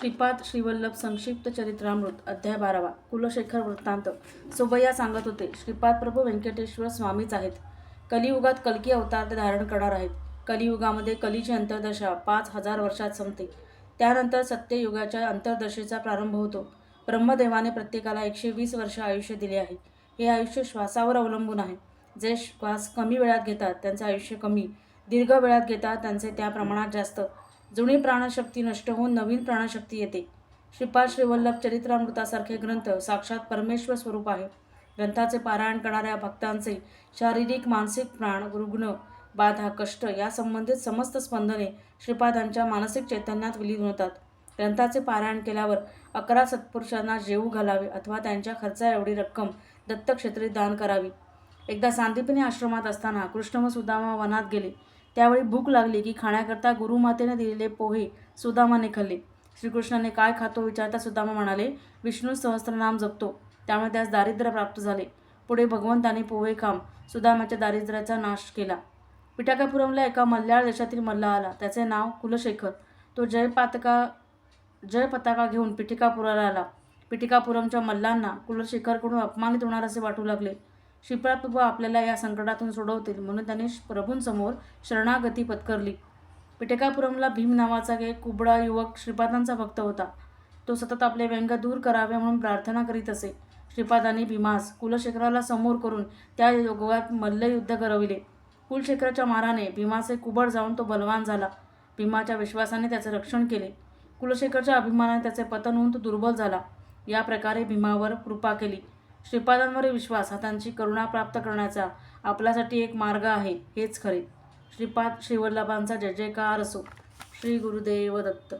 श्रीपाद श्रीवल्लभ संक्षिप्त चरित्रामृत अध्याय बारावा कुलशेखर वृत्तांत. सोबय्या सांगत होते श्रीपाद प्रभू व्यंकटेश्वर स्वामीच आहेत. कलियुगात कल्की अवतार ते धारण करणार आहेत. कलियुगामध्ये कलीची अंतर्दशा पाच हजार वर्षात संपते. त्यानंतर सत्ययुगाच्या अंतर्दशेचा प्रारंभ होतो. ब्रह्मदेवाने प्रत्येकाला एकशे वीस वर्ष आयुष्य दिले आहे. हे आयुष्य श्वासावर अवलंबून आहे. जे श्वास कमी वेळात घेतात त्यांचे आयुष्य कमी. दीर्घ वेळात घेतात त्यांचे त्या प्रमाणात जास्त. जुनी प्राणशक्ती नष्ट होऊन नवीन प्राणशक्ती येते. श्रीपाद श्रीवल्लभ चरित्रामृतासारखे ग्रंथ साक्षात परमेश्वर स्वरूप आहे. ग्रंथाचे पारायण करणाऱ्या भक्तांचे शारीरिक मानसिक प्राण रुग्ण बाधा कष्ट या संबंधित समस्त स्पंदने श्रीपादांच्या मानसिक चैतन्यात विलीन होतात. ग्रंथाचे पारायण केल्यावर अकरा सत्पुरुषांना जेवू घालावे अथवा त्यांच्या खर्चा एवढी रक्कम दत्तक्षेत्री दान करावी. एकदा सांदीपनी आश्रमात असताना कृष्ण व सुदामा वनात गेले. त्यावेळी भूक लागली की खाण्याकरता गुरुमातेने दिलेले पोहे सुदामाने खाल्ले. श्रीकृष्णाने काय खातो विचारता सुदामा म्हणाले विष्णू सहस्त्रनाम जपतो. त्यामुळे त्यास दारिद्र्य प्राप्त झाले. पुढे भगवंताने पोहे खाम. सुदामाच्या दारिद्र्याचा नाश केला. पिठाकापुरमला एका मल्याळ देशातील मल्ला आला. त्याचे नाव कुलशेखर. तो जयपातका जय पताका घेऊन पिठिकापुराला आला. पिठिकापुरमच्या मल्लांना कुलशेखरकडून अपमानित होणार असे वाटू लागले. श्रीपाद प्रभू आपल्याला या संकटातून सोडवतील म्हणून त्याने प्रभूंसमोर शरणागती पत्करली. पिठकापुरमला भीम नावाचा एक कुबडा युवक श्रीपादांचा भक्त होता. तो सतत आपले व्यंग दूर करावे म्हणून प्रार्थना करीत असे. श्रीपादांनी भीमास कुलशेखराला समोर करून त्या योगात मल्लयुद्ध करविले कुलशेखराच्या माराने भीमाचे कुबड जाऊन तो बलवान झाला. भीमाच्या विश्वासाने त्याचे रक्षण केले. कुलशेखरच्या अभिमानाने त्याचे पतन होऊन तो दुर्बल झाला. या प्रकारे भीमावर कृपा केली. श्रीपादांवरील विश्वास हा त्यांची करुणा प्राप्त करण्याचा आपल्यासाठी एक मार्ग आहे हेच खरे. श्रीपाद श्रीवल्लभांचा जय जयकार असो. श्री गुरुदेव दत्त